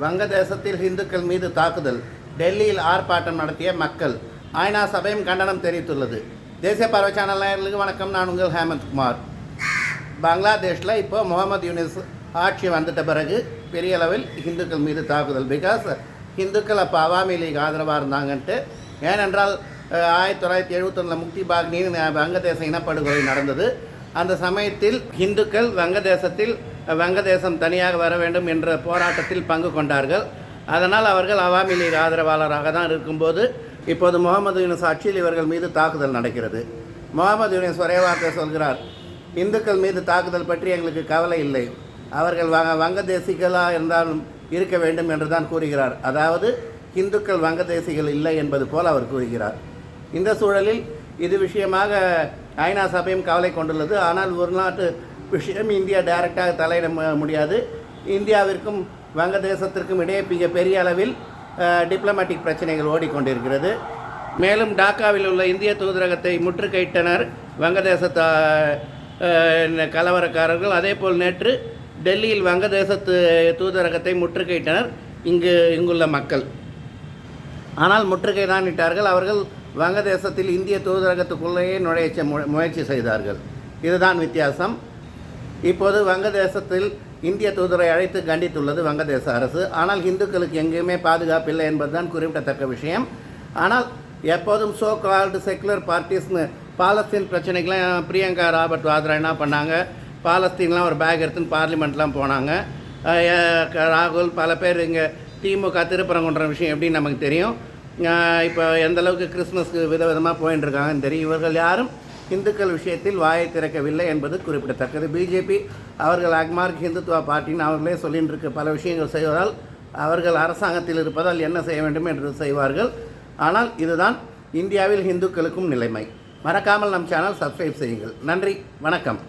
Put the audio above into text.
வங்கதேசத்தில் இந்துக்கள் மீது தாக்குதல் டெல்லியில் ஆர்ப்பாட்டம் நடத்திய மக்கள். ஐநா சபையும் கண்டனம் தெரிவித்துள்ளது. தேசிய பறவை சேனல் நேயர்களுக்கு வணக்கம். நான் உங்கள் ஹேமந்த் குமார். பங்களாதேஷில் இப்போ முகமது யூனிஸ் ஆட்சி வந்துட்ட பிறகு பெரிய அளவில் இந்துக்கள் மீது தாக்குதல். பிகாஸ் இந்துக்கள் அப்போ அவாமி லீக் ஆதரவாக இருந்தாங்கன்ட்டு. ஏனென்றால் ஆயிரத்தி தொள்ளாயிரத்தி எழுபத்தொன்னில் முக்தி பாக்னின்னு வங்கதேச இனப்படுகொலை நடந்தது. அந்த சமயத்தில் இந்துக்கள் வங்கதேசத்தில் வங்கதேசம் தனியாக வர வேண்டும் என்ற போராட்டத்தில் பங்கு கொண்டார்கள். அதனால் அவர்கள் அவாமி லீக் ஆதரவாளராக தான் இருக்கும்போது இப்போது முகமது யூனிஸ் ஆட்சியில் இவர்கள் மீது தாக்குதல் நடக்கிறது. முகமது யூனிஸ் ஒரே வார்த்தை சொல்கிறார் இந்துக்கள் மீது தாக்குதல் பற்றி எங்களுக்கு கவலை இல்லை. அவர்கள் வங்க வங்கதேசிகளாக இருந்தாலும் இருக்க வேண்டும் என்று தான் கூறுகிறார். அதாவது இந்துக்கள் வங்கதேசிகள் இல்லை என்பது போல் அவர் கூறுகிறார். இந்த சூழலில் இது விஷயமாக ஐநா சபையும் கவலை கொண்டுள்ளது. ஆனால் ஒரு நாட்டு விஷயம். இந்தியா டைரக்டாக தலையிட முடியாது. இந்தியாவிற்கும் வங்கதேசத்திற்கும் இடையே மிக பெரிய அளவில் டிப்ளமேட்டிக் பிரச்சனைகள் ஓடிக்கொண்டிருக்கிறது. மேலும் டாக்காவில் உள்ள இந்திய தூதரகத்தை முற்றுகையிட்டனர் வங்கதேச அஹ், கலவரக்காரர்கள். அதேபோல் நேற்று டெல்லியில் வங்கதேசத்து தூதரகத்தை முற்றுகையிட்டனர் இங்கு இங்குள்ள மக்கள். ஆனால் முற்றுகை தான் இட்டார்கள் அவர்கள் வங்கதேசத்தில் இந்திய தூதரகத்துக்குள்ளேயே நுழைய மு- முயற்சி செய்தார்கள். இதுதான் வித்தியாசம். இப்போது வங்கதேசத்தில் இந்திய தூதரை அழைத்து கண்டித்துள்ளது வங்கதேச அரசு. ஆனால் இந்துக்களுக்கு எங்கேயுமே பாதுகாப்பு இல்லை என்பதுதான் குறிப்பிடத்தக்க விஷயம். ஆனால் எப்போதும் சோ கால்டு செக்குலர் பார்ட்டிஸ்னு பாலஸ்தீன் பிரச்சனைக்கெலாம் பிரியங்கா ராபர்ட் வாத்ரா என்ன பண்ணாங்க? பாலஸ்தீன்லாம் ஒரு பேக் எடுத்துன்னு பார்லிமெண்ட்லாம் போனாங்க. ராகுல் பல பேர் இங்கே திமுக திருப்பரங்குன்ற விஷயம் எப்படின்னு நமக்கு தெரியும். இப்போ எந்த அளவுக்கு கிறிஸ்மஸ்க்கு விதவிதமாக போயின்னு இருக்காங்கன்னு தெரியும். இவர்கள் யாரும் இந்துக்கள் விஷயத்தில் வாயை திறக்கவில்லை என்பது குறிப்பிடத்தக்கது. பிஜேபி அவர்கள் அக்மார்க் ஹிந்துத்துவா பார்ட்டின்னு அவர்களே சொல்லிட்டு இருக்க பல விஷயங்கள் செய்வதால் அவர்கள் அரசாங்கத்தில் இருப்பதால் என்ன செய்ய வேண்டும் என்று செய்வார்கள். ஆனால் இதுதான் இந்தியாவில் இந்துக்களுக்கும் நிலைமை. மறக்காமல் நம் சேனல் சப்ஸ்கிரைப் செய்யுங்கள். நன்றி வணக்கம்.